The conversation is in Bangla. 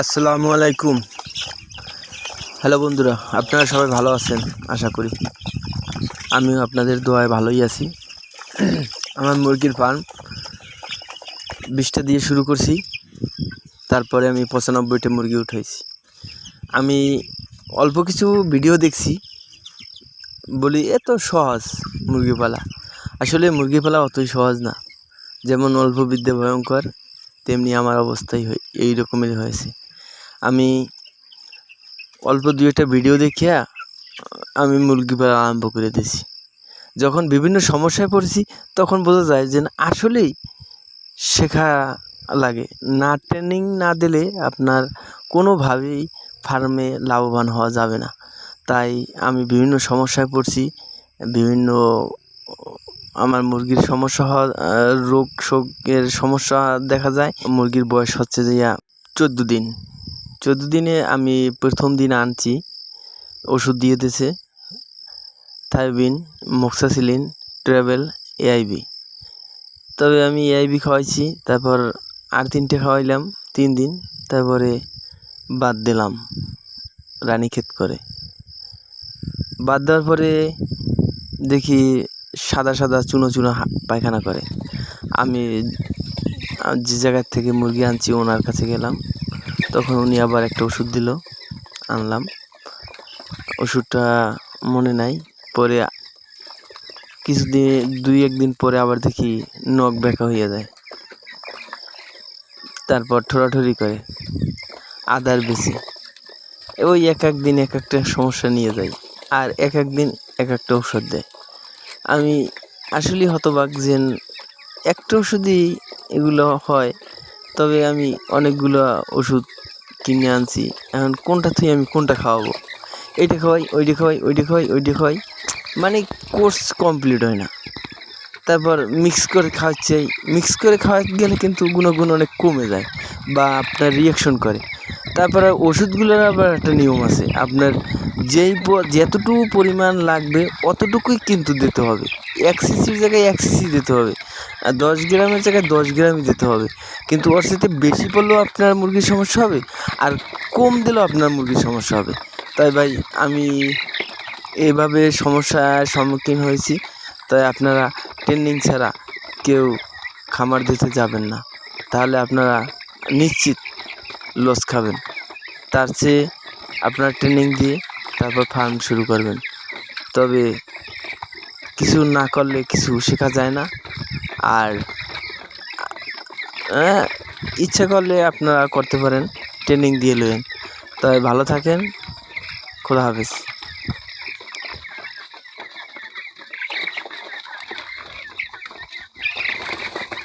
আসসালামু আলাইকুম। হ্যালো বন্ধুরা, আপনারা সবাই ভালো আছেন? আশা করি। আমিও আপনাদের দোয়ায় ভালোই আছি। আমার মুরগির ফার্ম বিশটা দিয়ে শুরু করছি। তারপরে আমি পঁচানব্বইটা মুরগি উঠাইছি। আমি অল্প কিছু ভিডিও দেখছি। বলি এত সহজ মুরগি পালা। আসলে মুরগি পালা অতই সহজ না। যেমন অল্প বিদ্যা ভয়ঙ্কর, তেমনি আমার অবস্থাই এই রকমেরই হয়েছে। আমি অল্প দু একটা ভিডিও দেখিয়া, আমি মুরগি পালা আরম্ভ করে দিয়েছি। যখন বিভিন্ন সমস্যায় পড়েছি, তখন বোঝা যায় যে আসলেই শেখা লাগে। না ট্রেনিং না দিলে আপনার কোনোভাবেই ফার্মে লাভবান হওয়া যাবে না। তাই আমি বিভিন্ন সমস্যায় পড়ছি, বিভিন্ন আমার মুরগির সমস্যা হওয়া রোগ শোকের সমস্যা দেখা যায়। মুরগির বয়স হচ্ছে যে চোদ্দ দিন। চোদ্দ দিনে আমি প্রথম দিন আনছি, ওষুধ দিয়ে দিয়েছে। থাইবিন, মোক্সাসিলিন, ট্রাভেল এআইবি তবে আমি এআইবি খাওয়াইছি, তারপর আর তিনটে খাওয়াইলাম তিন দিন তারপরে বাদ দিলাম রানীক্ষেত করে। বাদ দেওয়ার পরে দেখি সাদা সাদা চুনো চুনো পায়খানা করে। আমি যে জায়গার থেকে মুরগি আনছি, ওনার কাছে গেলাম। তখন উনি আবার একটা ওষুধ দিল, আনলাম। ওষুধটা মনে নাই, পরে কিছুদিন, দুই একদিন পরে আবার দেখি নখ ব্যাকা হয়ে যায়। তারপর ঠোরাঠুরি করে, আদার বেশি। ওই এক এক দিন এক একটা সমস্যা নিয়ে যায়, আর এক এক দিন এক একটা ওষুধ দেয়। আমি আসলেই হতবাক যে একটা ওষুধই এগুলো হয় তবে আমি অনেকগুলো ওষুধ কিনে আনছি। এখন কোনটা থেকে আমি কোনটা খাওয়াবো? এইটা খাওয়াই, ওইটা খাওয়াই ওইটা খাওয়াই ওইটা খাওয়াই। মানে কোর্স কমপ্লিট হয় না। তারপর মিক্স করে খাওয়াচ্ছে। মিক্স করে খাওয়াতে গেলে কিন্তু গুণগুণ অনেক কমে যায় বা আপনার রিয়াকশন করে। তারপরে ওষুধগুলোর আবার একটা নিয়ম আছে। আপনার যেই যতটুকু পরিমাণ লাগবে অতটুকুই কিন্তু দিতে হবে। এক সিসির জায়গায় এক সিসি দিতে হবে। দশ গ্রামের জায়গায় দশ গ্রামই দিতে হবে। কিন্তু ওর সাথে বেশি পড়লেও আপনার মুরগির সমস্যা হবে, আর কম দিলেও আপনার মুরগির সমস্যা হবে। তাই ভাই, আমি এভাবে সমস্যার সম্মুখীন হয়েছি, তাই আপনারা ট্রেনিং ছাড়া কেউ খামার দিতে যাবেন না। তাহলে আপনারা নিশ্চিত লস খাবেন। তার চেয়ে আপনার ট্রেনিং দিয়ে তারপর ফার্ম শুরু করবেন। তবে কিছু না করলে কিছু শেখা যায় না। আর ইচ্ছা করলে আপনারা করতে পারেন ট্রেনিং দিয়ে নেবেন তবে ভালো থাকেন খোদা হাফেজ।